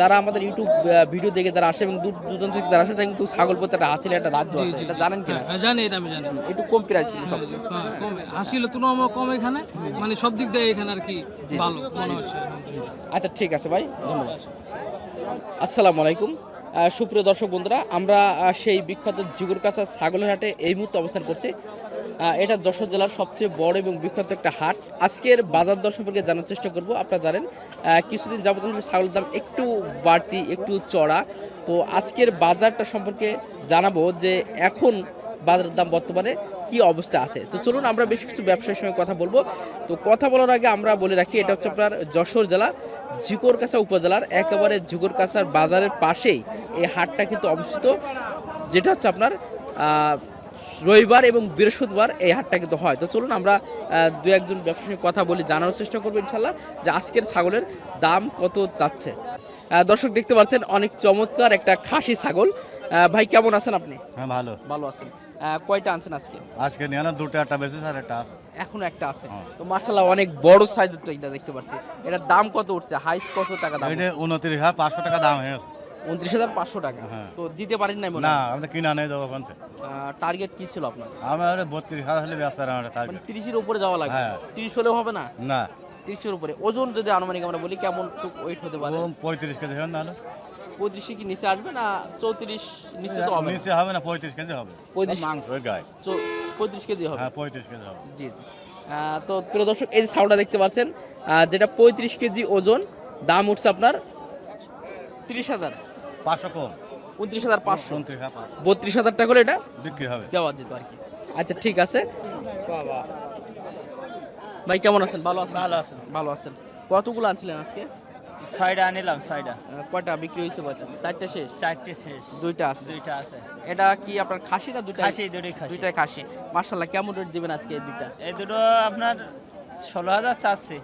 যারা আমাদের YouTube video দেখে যারা আসে এবং দূর দূরান্ত থেকে যারা আসে তারা কিন্তু ছাগল প্রতি একটা হাসিল একটা রাজ্য আছে। এটা জানেন কিনা? হ্যাঁ, জানি এটা আমি জানি। একটু কম প্রাইস কিন্তু সবচেয়ে। হ্যাঁ, কম হাসিল তুলনামূলক কম এখানে। মানে সব দিক দিয়ে এখানে আর কি ভালো মনে হচ্ছে। আচ্ছা ঠিক আছে ভাই ধন্যবাদ। আসসালামু আলাইকুম। সুপ্রিয় দর্শক বন্ধুরা আমরা সেই বিখ্যাত জিগুরকাছা ছাগলের হাটে এই মুহূর্তে অবস্থান করছি। এটা যশোর জেলার সবচেয়ে বড় এবং বিখ্যাত একটা হাট। আজকের বাজার দর সম্পর্কে জানার চেষ্টা করব, আপনারা জানেন কিছুদিন যাবত ছাগলের দাম একটু বাড়তি, একটু চড়া। তো আজকের বাজারটা সম্পর্কে জানাব যে এখন বাজারের দাম বর্তমানে কি অবস্থা আছে। তো চলুন, আমরা বেশ কিছু ব্যবসায়ীর সঙ্গে কথা বলব। তো কথা বলার আগে আমরা বলে রাখি, এটা হচ্ছে আপনার যশোর জেলা ঝিকরকাছা উপজেলার, একেবারে ঝিকরকাছার বাজারের পাশেই এই হাটটা কিন্তু অবস্থিত, যেটা হচ্ছে আপনার রবিবার এবং বৃহস্পতিবার এই হাটটা কিন্তু হয়। তো চলুন আমরা দু একজন ব্যবসায়ীর সঙ্গে কথা বলে জানার চেষ্টা করব ইনশাল্লাহ যে আজকের ছাগলের দাম কত চাচ্ছে দর্শক দেখতে পাচ্ছেন অনেক চমৎকার একটা খাসি ছাগল। ভাই কেমন আছেন আপনি? হ্যাঁ ভালো। ভালো আছেন। কয়টা আনছেন আজকে? আজকে নিয়ে না দুটো একটা বেশি স্যার একটা আছে। এখনও একটা আছে। হ্যাঁ। তো মার্শাল্লাহ অনেক বড় সাইজের তো এটা দেখতে পাচ্ছি। এটার দাম কত উঠছে? হাইস্ট কত টাকা দাম এটা উনত্রিশ হাজার পাঁচশো টাকা দাম হয়ে গেছে। উনত্রিশ হাজার পাঁচশো টাকা। হ্যাঁ। তো দিতে পারেন নাই না আমাদের কিনা নেই দেবো ওখান টার্গেট কি ছিল আপনার? আমার বত্রিশ হাজার হলে ব্যস্ত মানে টার্গেট তিরিশের উপরে যাওয়া লাগবে। হ্যাঁ। তিরিশ হলেও হবে না? না। তিরিশের উপরে। ওজন যদি আনুমানিক আমরা বলি কেমন ওয়েট হতে পারে? পঁয়ত্রিশ কেজি হবে না হলে। পঁয়ত্রিশে কি নিচে আসবে না চৌত্রিশ নিচে তো হবে নিচে হবে না পঁয়ত্রিশ কেজি হবে। পঁয়ত্রিশ মাংস গায়ে। পঁয়ত্রিশ কেজি হবে। হ্যাঁ পঁয়ত্রিশ কেজি হবে। জি জি। তো প্রিয় দর্শক এই যে ছাউটা দেখতে পাচ্ছেন যেটা পঁয়ত্রিশ কেজি ওজন দাম উঠছে আপনার তিরিশ হাজার। পাঁচশো কম। উনত্রিশ হাজার পাঁচশো। বত্রিশ হাজার টাকা হলে এটা? বিক্রি হবে। দেওয়া যেত আর কি। আচ্ছা ঠিক আছে। ভাই কেমন আছেন? ভালো আছেন? ভালো আছেন। ভালো আছেন। কতগুলো আনছিলেন আজকে? ছয়টা আনিলাম ছয়টা। কয়টা বিক্রি হয়েছে কয়টা? চারটা শেষ? চারটে শেষ। দুইটা আছে। দুইটা আছে। এটা কি আপনার খাসি না দুইটা খাসি দুটোই খাসি। দুইটাই খাসি। মার্শাল্লাহ কেমন রেট দিবেন আজকে এই দুইটা? এই দুটো আপনার ষোলো হাজার চাচ্ছি।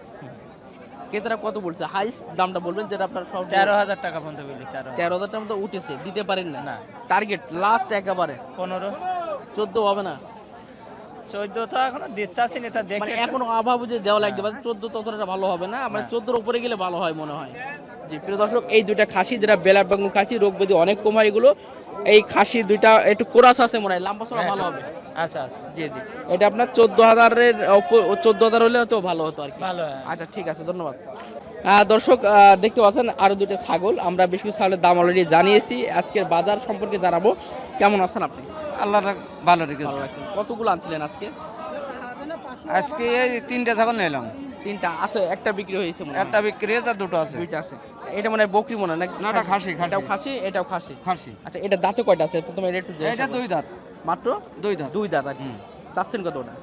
ক্রেতারা কত বলছে? হাইস্ট দামটা বলবেন যেটা আপনার সব তেরো হাজার টাকা পর্যন্ত বলি তেরো হাজার। টাকা মতো উঠেছে দিতে পারেন না? টার্গেট লাস্ট একেবারে। পনেরো। চোদ্দ হবে না? চোদ্দ তো এখনও দিতে না তা মানে দেখে এখনও অভাব যে দেওয়া লাগবে চোদ্দ ততটা ভালো হবে না মানে চোদ্দোর উপরে গেলে ভালো হয় মনে হয়। জি প্রিয় দর্শক এই দুইটা খাসি যেটা বেলা বেঙ্গল খাসি রোগ ব্যাধি অনেক কম হয় এগুলো এই খাসি দুইটা একটু কোরাস আছে মনে হয় লম্বা চড়া ভালো হবে। আচ্ছা আচ্ছা জি জি। এটা আপনার চোদ্দ হাজারের চোদ্দ হাজার হলে তো ভালো হতো আর কি। ভালো হ্যাঁ। আচ্ছা ঠিক আছে ধন্যবাদ। আহ, দর্শক আহ, দেখতে পাচ্ছেন আরও দুটো ছাগল। আমরা বেশ কিছু ছাগলের দাম অলরেডি জানিয়েছি। আজকের বাজার সম্পর্কে জানাব। কেমন আছেন আপনি? আল্লাহ ভালো রেখেছে ভালো লাগছেন কতগুলো আনছিলেন আজকে? আজকে এই তিনটে ছাগল নিলাম তিনটা। আছে একটা বিক্রি হয়েছে একটা বিক্রি হয়েছে দুটো আছে। দুইটা আছে। এটা মানে বকরি মনে হয় না, এটা খাসি। এটাও খাসি এটাও খাসি। খাসি। আচ্ছা এটা দাঁতে কয়টা আছে? প্রথমে এটা একটু এটা। দুই দাঁত। মাত্র? দুই দাঁত। দুই দাঁত আর কি। চাচ্ছেন কত ওটা?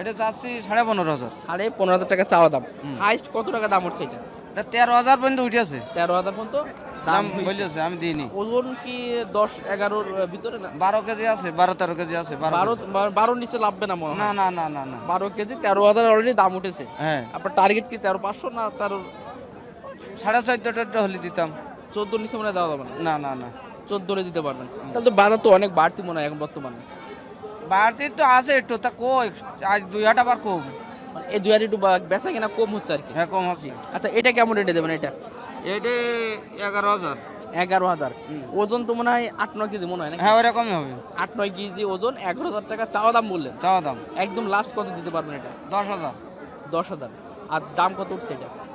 এটা চাচ্ছি সাড়ে পনেরো হাজার। সাড়ে পনেরো হাজার টাকা চাওয়া দাম। হাইস্ট কত টাকা দাম উঠছে এটা? এটা তেরো হাজার পর্যন্ত উঠেছে তেরো হাজার পর্যন্ত দাম। বলেছে আমি দিইনি। ওজন কি দশ এগারোর ভিতরে না? বারো কেজি আছে বারো তেরো কেজি আছে বারো বারো নিচে লাভবে না মনে না না না না না। বারো কেজি তেরো হাজার অলরেডি দাম উঠেছে। হ্যাঁ। আপনার টার্গেট কি তেরো পাঁচশো না তেরো সাড়ে চোদ্দ টোদ্দ হলে দিতাম। চোদ্দোর নিচে মনে হয় দেওয়া যাবে না? না না না। চোদ্দোরে দিতে পারবেন। তাহলে তো বাজার তো অনেক বাড়তি মনে হয় এখন বর্তমানে। বাড়তি তো আছে একটু তা কই? আজ দুই হাট আবার কম। মানে এই দুই হাজার একটু বা- বেচা কিনা কম হচ্ছে আর কি। হ্যাঁ কম হচ্ছে। আচ্ছা এটা কেমন রেটে দেবেন এটা? এটা এগারো হাজার। এগারো হাজার। ওজন তো মনে হয় আট নয় কেজি মনে হয় না হ্যাঁ ওরকমই হবে। আট নয় কেজি ওজন এগারো হাজার টাকা চাওয়া দাম বললেন। চাওয়া দাম। একদম লাস্ট কত দিতে পারবেন এটা? দশ হাজার। দশ হাজার। আর দাম কত উঠছে এটা?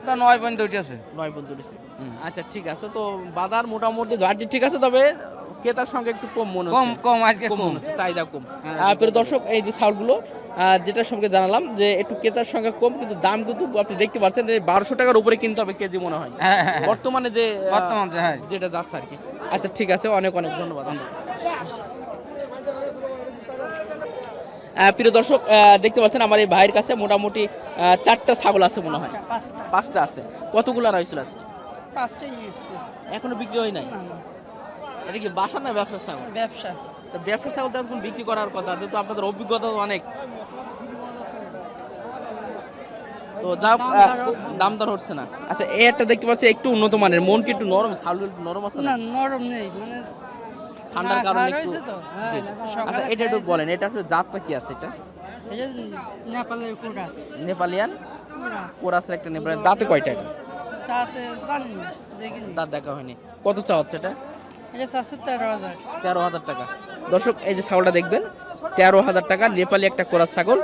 এটা নয় পর্যন্ত উঠেছে নয় পঞ্চল্লিশে হুম। আচ্ছা ঠিক আছে। তো বাজার মোটামুটি ঠিক আছে তবে ক্রেতার সঙ্গে একটু কম মনে কম কম আজকে কম কম। হচ্ছে চাহিদা কম। হ্যাঁ, দর্শক এই যে চাউলগুলো যেটার সঙ্গে জানালাম যে একটু ক্রেতার সঙ্গে কম কিন্তু দাম কিন্তু আপনি দেখতে পাচ্ছেন যে বারোশো টাকার উপরে কিনতে হবে কেজি মনে হয়। হ্যাঁ, হ্যাঁ। বর্তমানে যে বর্তমান। যেটা যাচ্ছে আর কি। আচ্ছা ঠিক আছে অনেক অনেক ধন্যবাদ। প্রিয় দর্শক দেখতে পাচ্ছেন আমার এই ভাইয়ের কাছে মোটামুটি চারটা ছাগল আছে মনে হয়। পাঁচটা। আছে। কতগুলো আনা হয়েছিল আজকে? এখনও বিক্রি হয় নাই? এটা কি বাসা না ব্যবসা ছাগল? ব্যবসা। তো ব্যবসা ছাগল তো এখন বিক্রি করার কথা যেহেতু আপনাদের অভিজ্ঞতা অনেক। তো যা দাম দর হচ্ছে না। আচ্ছা এই একটা দেখতে পাচ্ছি একটু উন্নত মানের মন কি একটু নরম ছাগল একটু নরম আছে না? না নরম নেই মানে ঠান্ডার হ্যাঁ, কারণে একটু? হ্যাঁ, আচ্ছা এটা একটু বলেন এটা আসলে জাতটা কি আছে এটা? নেপালিয়ান? কোরাস। কোরাসের একটা নেপালিয়ান দাঁতে কয়টা এটা? দাঁত দেখা হয়নি। কত চা হচ্ছে এটা? তেরো হাজার। টাকা। দর্শক এই যে ছাগলটা দেখবেন তেরো হাজার টাকা নেপালি একটা কোরা ছাগল।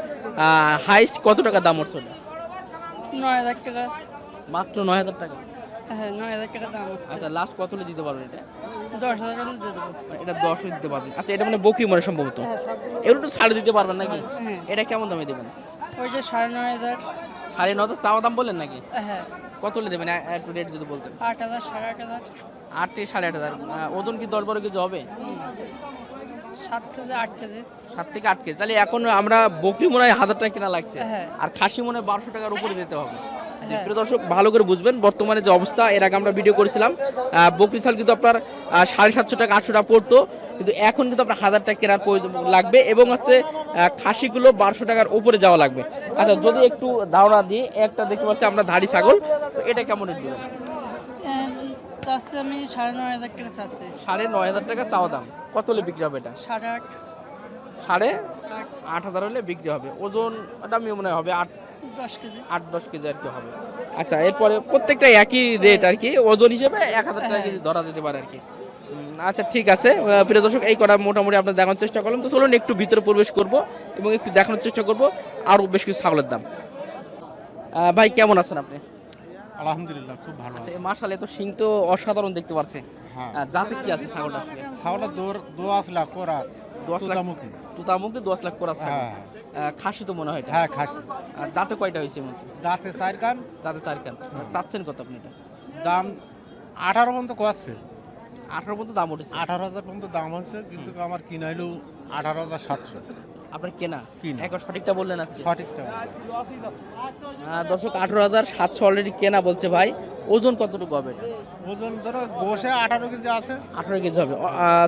হাইস্ট কত টাকা দাম হচ্ছে ওটা? নয় হাজার টাকা। মাত্র নয় হাজার টাকা। হ্যাঁ নয় হাজার টাকা দাম আচ্ছা লাস্ট কত হলে দিতে পারবেন এটা? দশ হাজার হলে দিয়ে দেবো। এটা দশ দিতে পারবেন। আচ্ছা এটা মানে বকরি মনে সম্ভবত। এগুলো তো ছাড়ে দিতে পারবেন নাকি? হ্যাঁ। এটা কেমন দামে দেবেন? ওইটা সাড়ে নয় হাজার। সাড়ে ন হাজার চাওয়া দাম বললেন নাকি? হ্যাঁ। কত হলে দেবেন? একটু রেট যদি বলতেন। আট হাজার সাড়ে আট হাজার। আট থেকে সাড়ে আট হাজার। ওজন কি দশ বারো কেজি হবে? সাত কেজি আট কেজি। সাত থেকে আট কেজি। তাহলে এখন আমরা বকরি মনে হয় হাজার টাকা কেনা লাগছে। আর খাসি মনে হয় বারোশো টাকার উপরে দিতে হবে। প্রিয় দর্শক ভালো করে বুঝবেন বর্তমানে যে অবস্থা। এর আগে আমরা ভিডিও করেছিলাম বকরি চাল কিন্তু আপনার সাড়ে সাতশো টাকা আটশো টাকা পড়তো। কিন্তু এখন কিন্তু আপনার হাজার টাকা কেনার প্রয়োজন লাগবে এবং হচ্ছে খাসিগুলো বারোশো টাকার উপরে যাওয়া লাগবে। আচ্ছা যদি একটু ধারণা দিই একটা দেখতে পাচ্ছি আমরা ধাড়ি ছাগল। এটা কেমন চাচ্ছি আমি সাড়ে নয় হাজার টাকা চাচ্ছি। সাড়ে নয় হাজার টাকা চাওয়া দাম। কত হলে বিক্রি হবে এটা? সাড়ে আট। সাড়ে আট। হাজার হলে বিক্রি হবে। ওজন ওটা আমি মনে হবে আট আট দশ কেজি আর কি হবে। আচ্ছা এরপরে প্রত্যেকটা একই রেট আর কি? ওজন হিসেবে এক হাজার টাকা কেজি ধরা যেতে পারে আর কি। আচ্ছা ঠিক আছে। প্রিয় দর্শক এই কটা মোটামুটি আপনার দেখানোর চেষ্টা করলাম। তো চলুন একটু ভিতরে প্রবেশ করব এবং একটু দেখানোর চেষ্টা করব। আরও বেশ কিছু ছাগলের দাম। ভাই কেমন আছেন আপনি? আলহামদুলিল্লাহ খুব ভালো আচ্ছা আছে। মার্শাল এত সিং তো অসাধারণ দেখতে পাচ্ছি হ্যাঁ। জাতে কি আছে ছাগলটা দোয়াশ লাখ কোরাস দশ লাখ তোতামুখী। তুতামুখে দশ লাখ করা ছাগল। হ্যাঁ। আহ, খাসি তো মনে হয় এটা। হ্যাঁ খাসি। আর দাঁতে কয়টা হয়েছে দাঁতে চার কান। দাঁতে চার কান। চাচ্ছেন কত আপনি এটা? দাম আঠারো পর্যন্ত করছে আঠারো পর্যন্ত দাম উঠেছে। আঠারো হাজার পর্যন্ত দাম হচ্ছে কিন্তু আমার কিনা হলো আঠারো হাজার সাতশো। আপনার কেনা। একবার সঠিকটা বললেন আজকে? সঠিকটা। দর্শক আঠারো হাজার সাতশো অলরেডি কেনা বলছে ভাই। ওজন কতটুকু হবে ওজন ধরো বসে আঠারো কেজি আছে। আঠারো কেজি হবে।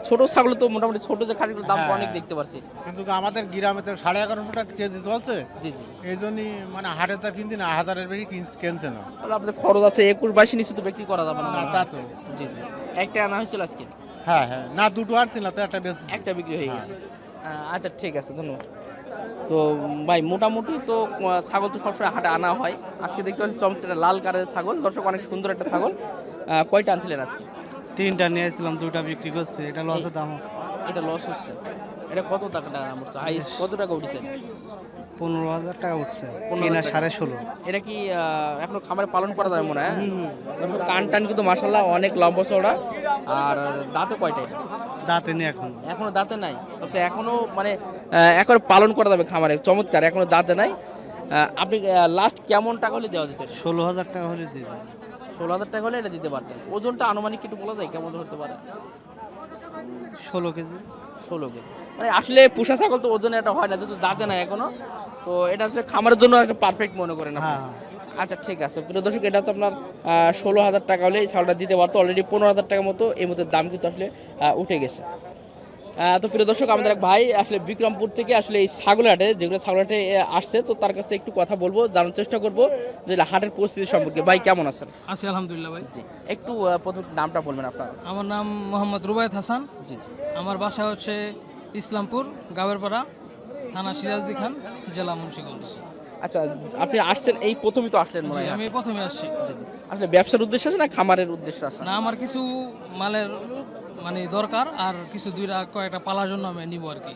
ছোট ছাগল তো মোটামুটি ছোট যে খাটিগুলোর দাম হ্যাঁ। অনেক দেখতে পাচ্ছি কিন্তু আমাদের গ্রামে তো সাড়ে এগারোশো টাকা কেজি চলছে। জি জি। এই জন্যই মানে হাটে তো কিনতে না হাজারের বেশি কিন- কিনছে না। তাহলে আপনাদের খরচ আছে একুশ বাইশ নিচে তো বিক্রি করা যাবে না। তা তো। জি জি। একটা আনা হয়েছিল আজকে? হ্যাঁ হ্যাঁ। না দুটো আনছি না তো একটা বেশি একটা বিক্রি হয়ে গেছে। আহ, আচ্ছা ঠিক আছে ধন্যবাদ। তো ভাই মোটামুটি তো ছাগল তো সবসময় হাটে আনা হয়। আজকে দেখতে পাচ্ছি চমৎকার লাল কালারের ছাগল। দর্শক অনেক সুন্দর একটা ছাগল। কয়টা আনছিলেন আজকে? তিনটা নিয়ে আসছিলাম দুটা বিক্রি করছে। এটা লসের দাম হচ্ছে এটা লস হচ্ছে। এটা কত টাকা দাম হচ্ছে? হাই কত টাকা উঠেছে? পনেরো হাজার টাকা উঠছে। কিনা সাড়ে ষোলো। এটা কি এখনও খামারে পালন করা যায় মনে হয়? কান টান কিন্তু মাসাল্লাহ অনেক লম্বা চড়া আর দাঁতে কয়টা এটা? দাঁতে নিয়ে এখন। এখনও দাঁতে নাই? তো এখনও মানে এখন পালন করা যাবে খামারে। চমৎকার এখনও দাঁতে নাই। আপনি লাস্ট কেমন টাকা হলে দেওয়া যেত ষোলো হাজার টাকা হলে দেবে। ষোলো হাজার টাকা হলে এটা দিতে পারতেন। ওজনটা আনুমানিক একটু বলা যায় কেমন হতে পারে? ষোলো কেজি। ষোলো কেজি। মানে আসলে পুষা ছাগল তো ওজনে এটা হয় না যেহেতু দাঁতে নাই এখনও তো এটা হচ্ছে খামারের জন্য একটা পারফেক্ট মনে করেন আপনি। হ্যাঁ। আচ্ছা ঠিক আছে। প্রিয় দর্শক এটা হচ্ছে আপনার ষোলো হাজার টাকা হলে এই ছাগলটা দিতে পারতো অলরেডি পনেরো হাজার টাকার মতো এই মতো দাম কিন্তু আসলে উঠে গেছে। আহ, তো প্রিয় দর্শক আমাদের এক ভাই আসলে বিক্রমপুর থেকে আসলে এই ছাগলহাটে যেগুলো ছাগলহাটে আসছে তো তার কাছে একটু কথা বলব জানার চেষ্টা করব যে হাটের পরিস্থিতি সম্পর্কে। ভাই কেমন আছেন? আছি আলহামদুলিল্লাহ ভাই। জি একটু প্রথম নামটা বলবেন আপনার। আমার নাম মোহাম্মদ রুবায়ত হাসান। জি জি। আমার বাসা হচ্ছে ইসলামপুর গাবেরপাড়া থানা সিরাজদি খান জেলা মুন্সিগঞ্জ। আচ্ছা আপনি আসছেন এই প্রথমই তো আসলেন মনে হয়। আমি প্রথমে আসছি। আসলে ব্যবসার উদ্দেশ্য আছে না খামারের উদ্দেশ্য আছে? না আমার কিছু মালের মানে দরকার আর কিছু দুইটা কয়েকটা পালার জন্য আমি নিব আর কি।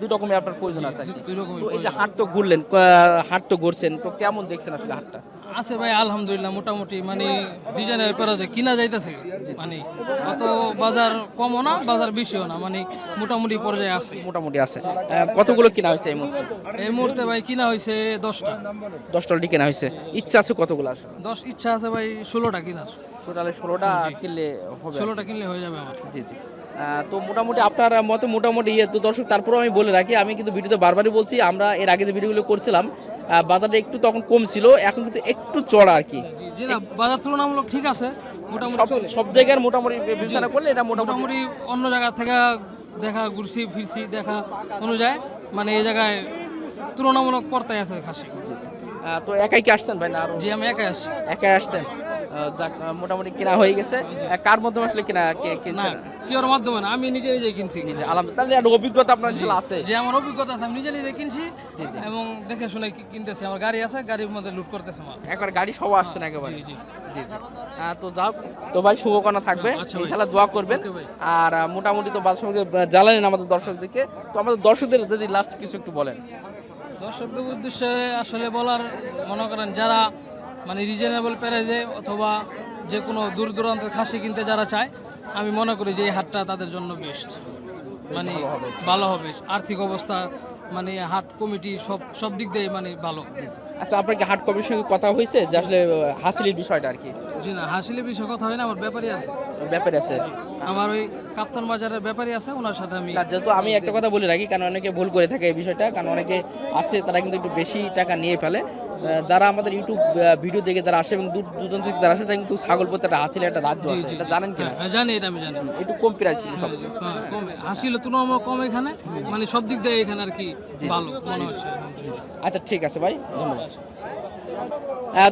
দুই রকমের আপনার প্রয়োজন আছে দুই রকমের এই যে। হাট তো ঘুরলেন হাট তো ঘুরছেন তো কেমন দেখছেন আসলে হাটটা? আছে ভাই আলহামদুলিল্লাহ মোটামুটি মানে ডিজাইনের পেরা যে কিনা যাইতেছে। মানে অত বাজার কমও না বাজার বেশিও না মানে মোটামুটি পর্যায়ে আছে। মোটামুটি আছে। কতগুলো কিনা হয়েছে এই মুহূর্তে? এই মুহূর্তে ভাই কিনা হয়েছে দশটা। দশটা অলরেডি কেনা হয়েছে। ইচ্ছা আছে কতগুলো আসলে? দশ ইচ্ছা আছে ভাই ষোলোটা কিনার। টোটালে ষোলোটা কিনলে হবে ষোলোটা কিনলে হয়ে যাবে আমার। জি জি। তো মোটামুটি আপনার মতে মোটামুটি ইয়ে তো দর্শক তারপরেও আমি বলে রাখি আমি কিন্তু ভিডিওতে বারবারই বলছি আমরা এর আগে যে ভিডিওগুলো করছিলাম বাজারটা একটু তখন কম ছিল এখন কিন্তু একটু চড়া আর কি। বাজার তুলনামূলক ঠিক আছে মোটামুটি সব জায়গার মোটামুটি বিবেচনা করলে এটা মোটামুটি অন্য জায়গা থেকে দেখা ঘুরছি ফিরছি দেখা অনুযায়ী মানে এই জায়গায় তুলনামূলক পর্তায় আছে খাসি। তো একাই কি আসছেন ভাই না জি আমি একাই আসছি। একাই আসছেন? মোটামুটি কেনা হয়ে গেছে। কার মাধ্যমে আসলে কেনা কে না কিনছে মাধ্যমে না আমি নিজে নিজে কিনছি। নিজে আলহামদুলিল্লাহ। তাহলে একটা অভিজ্ঞতা আপনার ইনশাআল্লাহ আছে। যে আমার অভিজ্ঞতা আছে আমি নিজে নিজে কিনছি এবং দেখে শুনে কিনতেছি আমার গাড়ি আছে গাড়ির মধ্যে লুট করতেছে আমার। একবার গাড়ি সহ আসছেন একেবারে। জি জি। জি জি। তো যাও তো ভাই শুভকামনা থাকবে। আচ্ছা ইনশাআল্লাহ দোয়া করবেন। আর মোটামুটি তো বাদ সঙ্গে জ্বালানেন আমাদের দর্শকদেরকে। তো আমাদের দর্শকদের যদি লাস্ট কিছু একটু বলেন। দর্শকদের উদ্দেশ্যে আসলে বলার মনে করেন যারা মানে রিজনেবল প্রাইজে অথবা যে কোনো দূর দূরান্তের খাসি কিনতে যারা চায় আমি মনে করি যে এই হাটটা তাদের জন্য বেস্ট মানে ভালো হবে। আর্থিক অবস্থা মানে হাট কমিটি সব সব দিক দিয়ে মানে ভালো। আচ্ছা আপনার কি হাট কমিটির সঙ্গে কথা হয়েছে? যে আসলে হাসিলির বিষয়টা আর কি। জি না হাসিলে বিষয় কথা হয় না আমার ব্যাপারই আছে। ব্যাপারই আছে। আমার ওই কাপ্তান বাজারের ব্যাপারই আছে ওনার সাথে আমি যেহেতু আমি একটা কথা বলে রাখি কারণ অনেকে ভুল করে থাকে এই বিষয়টা কারণ অনেকে আসে তারা কিন্তু একটু বেশি টাকা নিয়ে ফেলে। যারা আমাদের ইউটিউব ভিডিও দেখে যারা আসে এবং দূর দূরান্ত থেকে যারা আসে তারা কিন্তু ছাগল পথে একটা হাসিল একটা রাজ্য আছে। এটা জানেন কি না জানি এটা আমি জানি। একটু কম প্রাইস কিন্তু সব। হ্যাঁ, হাসিল তুলনামূলক কম এখানে। মানে সব দিক দিয়ে এখানে আর কি ভালো মনে হচ্ছে। আচ্ছা ঠিক আছে ভাই ধন্যবাদ।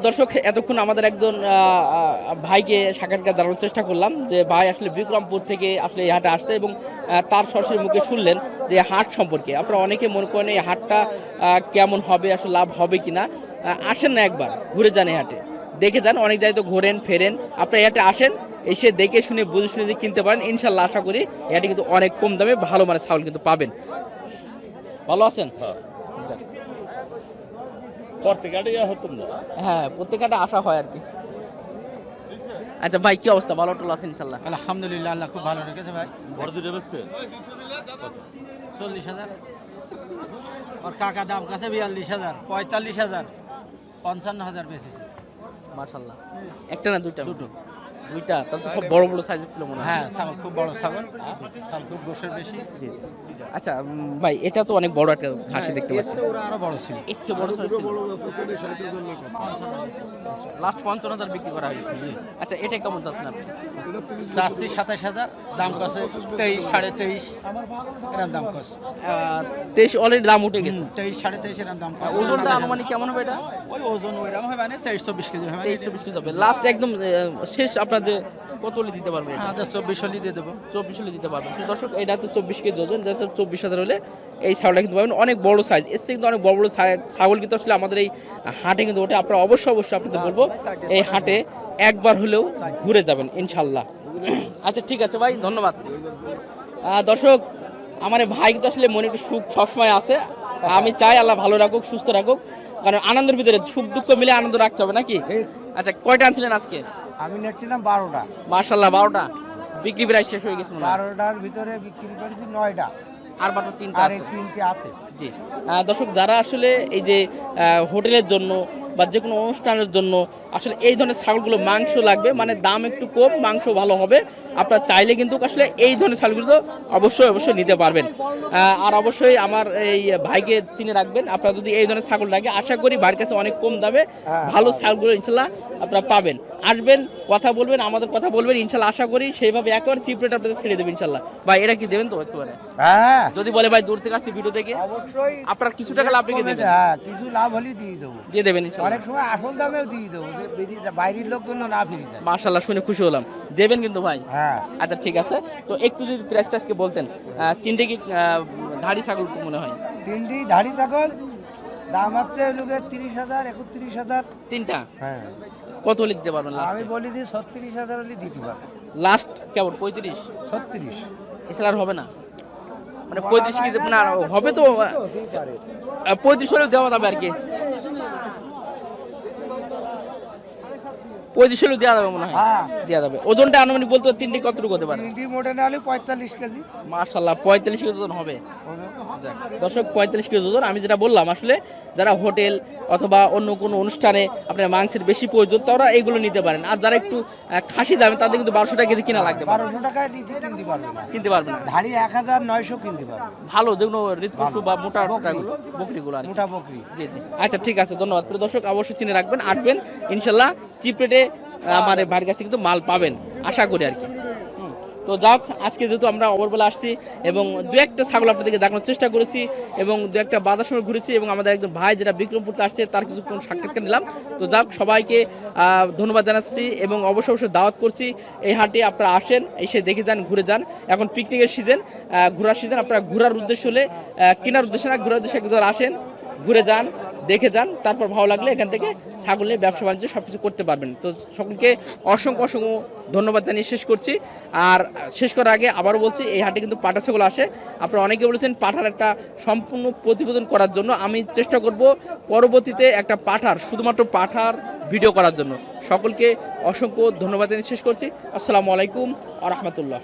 দর্শক এতক্ষণ আমাদের একজন ভাইকে সাক্ষাৎকার জানানোর চেষ্টা করলাম যে ভাই আসলে বিক্রমপুর থেকে আসলে এই হাটে আসছে এবং তার সরাসরি মুখে শুনলেন যে হাট সম্পর্কে। আপনারা অনেকে মনে করেন এই হাটটা কেমন হবে আসলে লাভ হবে কিনা। আহ, আসেন না একবার ঘুরে যান এই হাটে। দেখে যান অনেক জায়গায় তো ঘোরেন ফেরেন। আপনারা এই হাটে আসেন এসে দেখে শুনে বুঝে শুনে যে কিনতে পারেন ইনশাল্লাহ আশা করি এই হাটে কিন্তু অনেক কম দামে ভালো মানের চাউল কিন্তু পাবেন। ভালো আছেন? যাক। হ্যাঁ প্রত্যেকটা আশা হয় আর কি। আচ্ছা ভাই কি অবস্থা? ভালো টোল আছে ইনশাল্লাহ? আলহামদুলিল্লাহ আল্লাহ খুব ভালো রেখেছে ভাই। চল্লিশ হাজার। ওর কাকা দাম কাছে বিয়াল্লিশ হাজার পঁয়তাল্লিশ হাজার পঞ্চান্ন হাজার বেচেছে। মাশাল্লাহ। একটা না দুইটা? দুটো। দুইটা? তাহলে তো সব বড় বড় সাইজের ছিল মনে হয়। হ্যাঁ ছাগল খুব বড় ছাগল। ছাগল খুব গোসের বেশি। জি জি। আচ্ছা ভাই এটা তো অনেক বড় একটা খাসি দেখতে পাচ্ছি। ওরা আরও বড় ছিল। এর চেয়ে বড় size ছিল। লাস্ট পঞ্চান্ন হাজার বিক্রি করা হয়েছে। আচ্ছা এটা কেমন যাচ্ছেন আপনি? চাচ্ছি সাতাশ হাজার দাম কছে তেইশ সাড়ে তেইশ। এরকম দাম কছে আহ, তেইশ অলরেডি দাম উঠে গেছে। তেইশ সাড়ে তেইশ এরকম দাম কছে ওজনটা আনুমানিক কেমন হবে এটা? ওই ওজন ওইরকম হবে মানে তেইশ চব্বিশ কেজি হবে। তেইশ চব্বিশ হবে। লাস্ট একদম শেষ আপনার যে কত হলে দিতে পারবেন? আমাদের চব্বিশ হলি দিয়ে দেবো। চব্বিশ হলে দিতে পারবেন। দর্শক এটা হচ্ছে চব্বিশ কেজি ওজন যা হচ্ছে চব্বিশ হাজার হলে এই ছাগলটা কিন্তু পাবেন। অনেক বড় সাইজ এর থেকে কিন্তু অনেক বড় বড় ছাগল কিন্তু আসলে আমাদের এই হাটে কিন্তু ওঠে আপনারা অবশ্যই অবশ্যই আপনাদের বলব এই হাটে একবার হলেও ঘুরে যাবেন ইনশাল্লাহ আচ্ছা ঠিক আছে ভাই ধন্যবাদ। দর্শক আমার ভাই কিন্তু আসলে মনে একটু সুখ সবসময় আছে। আমি চাই আল্লাহ ভালো রাখুক সুস্থ রাখুক। কারণ আনন্দের ভিতরে সুখ দুঃখ মিলে আনন্দ রাখতে হবে নাকি? আচ্ছা কয়টা আনছিলেন আজকে? আমি নেছিলাম বারোটা। মার্শাল্লাহ বারোটা? বিক্রি প্রায় শেষ হয়ে গেছে বারোটার ভিতরে বিক্রি করেছি নয়টা। আর মাত্র তিনটা আছে। তিনটে আছে। জি। দর্শক যারা আসলে এই যে হোটেলের জন্য বা যে কোনো অনুষ্ঠানের জন্য আসলে এই ধরনের ছাগলগুলো মাংস লাগবে মানে দাম একটু কম মাংস ভালো হবে। আপনারা চাইলে কিন্তু আসলে এই ধরনের ছাগলগুলো তো অবশ্যই অবশ্যই নিতে পারবেন। আর অবশ্যই আমার এই ভাইকে চিনে রাখবেন আপনারা যদি এই ধরনের ছাগল লাগে আশা করি ভাইয়ের কাছে অনেক কম দামে ভালো ছাগলগুলো ইনশাল্লাহ আপনারা পাবেন। আসবেন কথা বলবেন আমাদের কথা বলবেন ইনশাল্লাহ আশা করি সেইভাবে একেবারে চিপ রেট আপনাদের ছেড়ে দেবেন ইনশাল্লাহ। ভাই এটা কি দেবেন তো একেবারে হ্যাঁ। যদি বলে ভাই দূর থেকে আসছি ভিডিও দেখে অবশ্যই। আপনার কিছু টাকা লাভ রেখে দেবেন। হ্যাঁ কিছু লাভ হলে দিয়ে দেবো। দিয়ে দেবেন ইনশাল্লাহ। অনেক সময় আসল দামেও দিয়ে দেবো বাইরের লোক জন্য না ফিরি মার্শাল্লাহ শুনে খুশি হলাম। দেবেন কিন্তু ভাই? হ্যাঁ। আচ্ছা ঠিক আছে। তো একটু যদি প্রাইসটা আজকে বলতেন তিনটে কি ধাড়ি ছাগল মনে হয়? তিনটি ধাড়ি ছাগল দাম হচ্ছে লোকের তিরিশ হাজার একত্রিশ হাজার। তিনটা? হ্যাঁ। কত হলে দিতে পারবেন আমি বলি দিই ছত্রিশ হাজার হলে দিতে লাস্ট কেমন? পঁয়ত্রিশ? ছত্রিশ। এছাড়া আর হবে না? মানে পঁয়ত্রিশ কি না হবে তো পঁয়ত্রিশ হলেও দেওয়া যাবে আর কি। দেওয়া যাবে মনে হয়। হ্যাঁ। দেওয়া যাবে। ওজনটা আনুমানিক বলতে তিনটি কতটুকু হতে পারে? তিনটি মোটে না হলে পঁয়তাল্লিশ কেজি। মার্শাল্লাহ পঁয়তাল্লিশ কেজি ওজন হবে। দর্শক পঁয়তাল্লিশ কেজি ওজন আমি যেটা বললাম আসলে যারা হোটেল অথবা অন্য কোনো অনুষ্ঠানে আপনার মাংসের বেশি প্রয়োজন তারা এইগুলো নিতে পারেন। আর যারা একটু খাসি দামে তাদের কিন্তু বারোশো টাকা কেজি কিনা লাগবে বারোশো টাকায় নিচে কিনতে পারবে না কিনতে পারবে না। এক হাজার নয়শো কিনতে পারবে ভালো যেগুলো হৃদপুষ্ট বা মোটা। টাকাগুলো বকরিগুলো আর মোটা বকরি। জি জি। আচ্ছা ঠিক আছে ধন্যবাদ। প্রিয় দর্শক অবশ্যই চিনে রাখবেন আসবেন ইনশাল্লাহ চিপ রেটে আমার বাড়ির কাছে কিন্তু মাল পাবেন, আশা করি আর কি। তো যাক, আজকে যেহেতু আমরা অবরবেলা আসছি এবং দু একটা ছাগল আপনাদেরকে দেখানোর চেষ্টা করেছি এবং দু একটা বাজার সময় ঘুরেছি এবং আমাদের একজন ভাই যেটা বিক্রমপুরতে আসছে, তার কিছুক্ষণ সাক্ষাৎকার নিলাম। তো যাক, সবাইকে ধন্যবাদ জানাচ্ছি এবং অবশ্যই অবশ্যই দাওয়াত করছি, এই হাটে আপনারা আসেন, এসে দেখে যান, ঘুরে যান। এখন পিকনিকের সিজন ঘোরার সিজন আপনারা ঘোরার উদ্দেশ্য হলে কেনার উদ্দেশ্যে না, ঘোরার উদ্দেশ্যে একবার আসেন, ঘুরে যান। দেখে যান, তারপর ভালো লাগলে এখান থেকে ছাগল নিয়ে ব্যবসা বাণিজ্য সব কিছু করতে পারবেন। তো সকলকে অসংখ্য অসংখ্য ধন্যবাদ জানিয়ে শেষ করছি। আর শেষ করার আগে আবারও বলছি, এই হাটে কিন্তু পাটা ছাগল আসে। আপনারা অনেকে বলেছেন পাঠার একটা সম্পূর্ণ প্রতিবেদন করার জন্য। আমি চেষ্টা করব পরবর্তীতে একটা পাঠার, শুধুমাত্র পাঠার ভিডিও করার জন্য। সকলকে অসংখ্য ধন্যবাদ জানিয়ে শেষ করছি। আসসালামু আলাইকুম আ রহমতুল্লাহ।